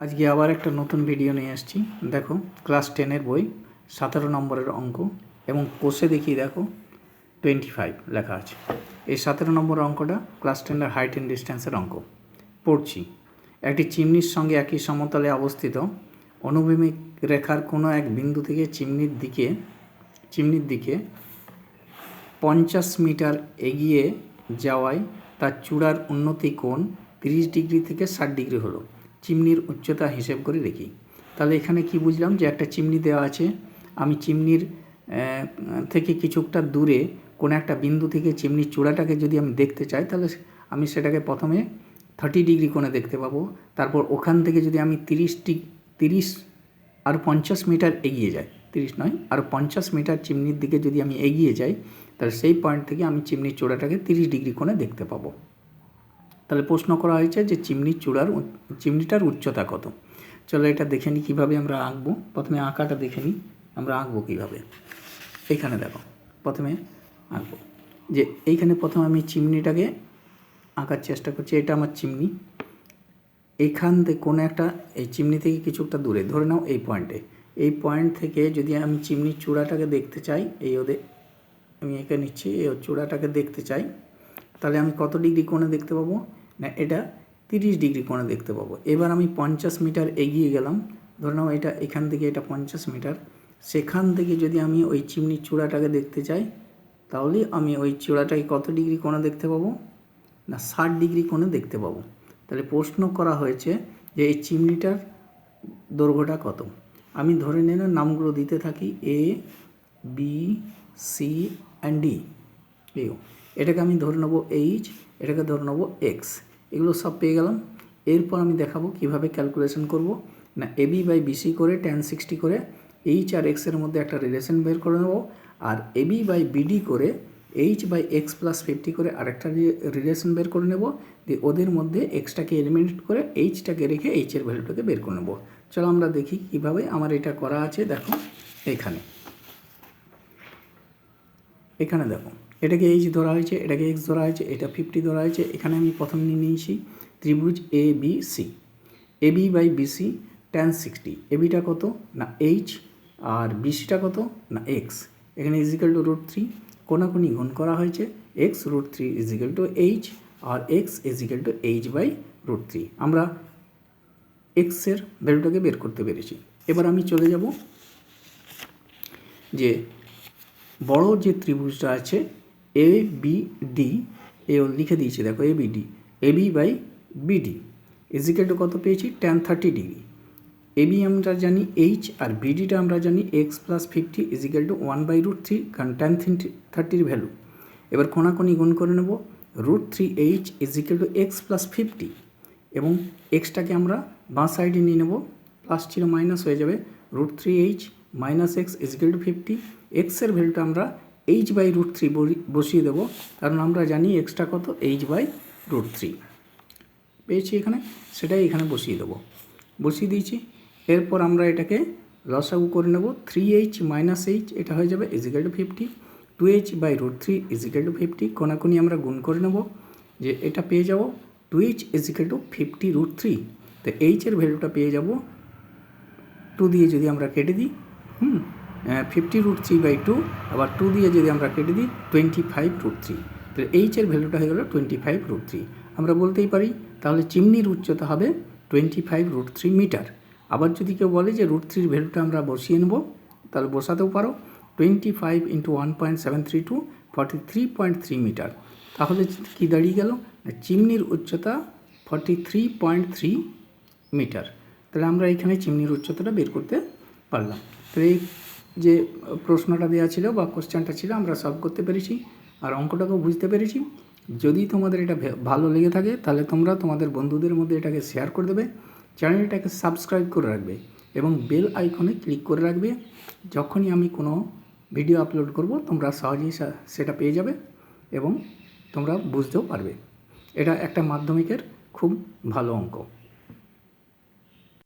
আজকে আবার একটা নতুন ভিডিও নিয়ে এসেছি দেখো ক্লাস টেনের বই, সতেরো নম্বরের অঙ্ক এবং কোষে দেখি, দেখো টোয়েন্টি ফাইভ লেখা আছে। এই সতেরো নম্বর অঙ্কটা ক্লাস টেনের হাইট অ্যান্ড ডিস্টেন্সের অঙ্ক। পড়ছি। একটি চিমনির সঙ্গে একই সমতলে অবস্থিত। অনুভূমিক রেখার কোনো এক বিন্দু থেকে চিমনির দিকে চিমনির দিকে পঞ্চাশ মিটার এগিয়ে যাওয়ায় তার চূড়ার উন্নতি কোণ তিরিশ ডিগ্রি থেকে ষাট ডিগ্রি হলো। চিমনির উচ্চতা হিসেব করে দেখি। তাহলে এখানে কি বুঝলাম যে একটা চিমনি দেওয়া আছে। আমি চিমনির থেকে কিছুটা দূরে কোনো একটা বিন্দু থেকে চিমনির চূড়াটাকে যদি আমি দেখতে চাই, তাহলে আমি সেটাকে প্রথমে থার্টি ডিগ্রি কোণে দেখতে পাবো। তারপর ওখান থেকে যদি আমি তিরিশ তিরিশ আর পঞ্চাশ মিটার এগিয়ে যাই, তিরিশ নয়, আর পঞ্চাশ মিটার চিমনির দিকে যদি আমি এগিয়ে যাই, তাহলে সেই পয়েন্ট থেকে আমি চিমনির চূড়াটাকে তিরিশ ডিগ্রি কোণে দেখতে পাবো। তাহলে প্রশ্ন করা হয়েছে যে চিমনির চূড়ার চিমনিটার উচ্চতা কত? চলো এটা দেখে নিই কীভাবে আমরা আঁকবো। প্রথমে আঁকাটা দেখে নিই, আমরা আঁকবো কীভাবে? এইখানে দেখো, প্রথমে আঁকবো। যে এইখানে প্রথমে আমি চিমনিটাকে আঁকার চেষ্টা করছি, এটা আমার চিমনি। এখান থেকে কোনো একটা, এই চিমনি থেকে কিছুটা দূরে, ধরে নাও এই পয়েন্টে এই পয়েন্ট থেকে যদি আমি চিমনির চূড়াটাকে দেখতে চাই, এই ওদের আমি এঁকে নিচ্ছি, এই চূড়াটাকে দেখতে চাই, তাহলে আমি কত ডিগ্রি কোণে দেখতে পাবো? না, এটা তিরিশ ডিগ্রি কোণে দেখতে পাবো। এবার আমি পঞ্চাশ মিটার এগিয়ে গেলাম। ধরে নাও এটা, এখান থেকে এটা পঞ্চাশ মিটার। সেখান থেকে যদি আমি ওই চিমনির চূড়াটাকে দেখতে চাই, তাহলে আমি ওই চূড়াটাকে কত ডিগ্রি কোণে দেখতে পাবো? না, ষাট ডিগ্রি কোণে দেখতে পাবো। তাহলে প্রশ্ন করা হয়েছে যে এই চিমনিটার দৈর্ঘ্যটা কত? আমি ধরে নিলাম নামগুলো দিতে থাকি A B C and D এটাকে আমি ধরে নেব এইচ এটাকে ধরে নেব এক্স এগুলো সব পেয়ে গেলাম। এরপর আমি দেখাবো কীভাবে ক্যালকুলেশন করব। না A B by B C করে টেন সিক্সটি করে এইচ আর এক্সের মধ্যে একটা রিলেশন বের করে নেব। আর A B by B D করে H by X plus fifty করে আরেকটা রিলেশন বের করে নেব। দিয়ে ওদের মধ্যে এক্সটাকে এলিমিনেট করে এইচটাকে রেখে এইচের ভ্যালুটাকে বের করে নেব। চলো আমরা দেখি কীভাবে আমার এটা করা আছে। দেখো এইখানে এখানে দেখো। এটাকে এইচ ধরা হয়েছে, এটাকে এক্স ধরা হয়েছে, এটা ফিফটি ধরা হয়েছে, এখানে আমি প্রথম নিয়ে নিয়েছি ত্রিভুজ A B C A B by B C ten sixty এবিটা কত? না এইচ আর বিসিটা কত? না এক্স এখানে ইজিক্যাল টু রুট থ্রি কোনাকুনি গুণ করা হয়েছে X root three equal to H R X equal to H by root three আমরা এক্সের ভ্যালুটাকে বের করতে পেরেছি। এবার আমি চলে যাব যে বড় যে ত্রিভুজটা আছে এ বি ডি এ লিখে দিয়েছি, দেখো A BD A B by BD equal to কত পেয়েছি? টেন থার্টি ডিগ্রি বি আমরা জানি এইচ আর বিডিটা আমরা জানি X plus fifty equal to one by root three কারণ টেন থার্টির ভ্যালু এবার কোনাকুনি গুণ করে নেব। Root three H equal to X plus fifty এবং এক্সটাকে আমরা বাঁ সাইডে নিয়ে নেব। প্লাস ছিল মাইনাস হয়ে যাবে। Root three H minus X equal to fifty এক্সের ভ্যালুটা আমরা এইচ বাই রুট থ্রি বসিয়ে দেবো। কারণ আমরা জানি এক্সটা কত? এইচ বাই রুট থ্রি পেয়েছি এখানে? সেটাই এখানে বসিয়ে দেবো। বসিয়ে দিয়েছি। এরপর আমরা এটাকে লসাগু করে নেব। থ্রি এইচ মাইনাস এইচ এটা হয়ে যাবে equal to fifty two H by root three equal to fifty কোনাকুনি আমরা গুণ করে নেব। যে এটা পেয়ে যাব। Two H equal to fifty root three তো এইচের ভ্যালুটা পেয়ে যাব। টু দিয়ে যদি আমরা কেটে দিই, হুম? Fifty root three by two, আবার টু দিয়ে যদি আমরা কেটে দিই টোয়েন্টি ফাইভ রুট থ্রি। তাহলে এইচের ভ্যালুটা হয়ে গেলো টোয়েন্টি ফাইভ রুট থ্রি। আমরা বলতেই পারি, তাহলে চিমনির উচ্চতা হবে twenty five root three metre. আবার যদি কেউ বলে যে রুট থ্রির ভ্যালুটা আমরা বসিয়ে নেব, তাহলে বসাতেও পারো twenty five into one point seven three two forty three point three metre. তাহলে কি দাঁড়িয়ে গেল? চিমনির উচ্চতা forty three point three metre. তাহলে আমরা এখানে চিমনির উচ্চতাটা বের করতে পারলাম। তো এই যে প্রশ্নটা দেওয়া ছিল বা কোশ্চেনটা ছিল, আমরা সলভ করতে পেরেছি আর অঙ্কটাকেও বুঝতে পেরেছি। যদি তোমাদের এটা ভালো লেগে থাকে, তাহলে তোমরা তোমাদের বন্ধুদের মধ্যে এটাকে শেয়ার করে দেবে। চ্যানেলটাকে সাবস্ক্রাইব করে রাখবে এবং বেল আইকনে ক্লিক করে রাখবে। যখনই আমি কোনো ভিডিও আপলোড করব, তোমরা সহজেই সেটা পেয়ে যাবে এবং তোমরা বুঝতেও পারবে। এটা একটা মাধ্যমিকের খুব ভালো অঙ্ক।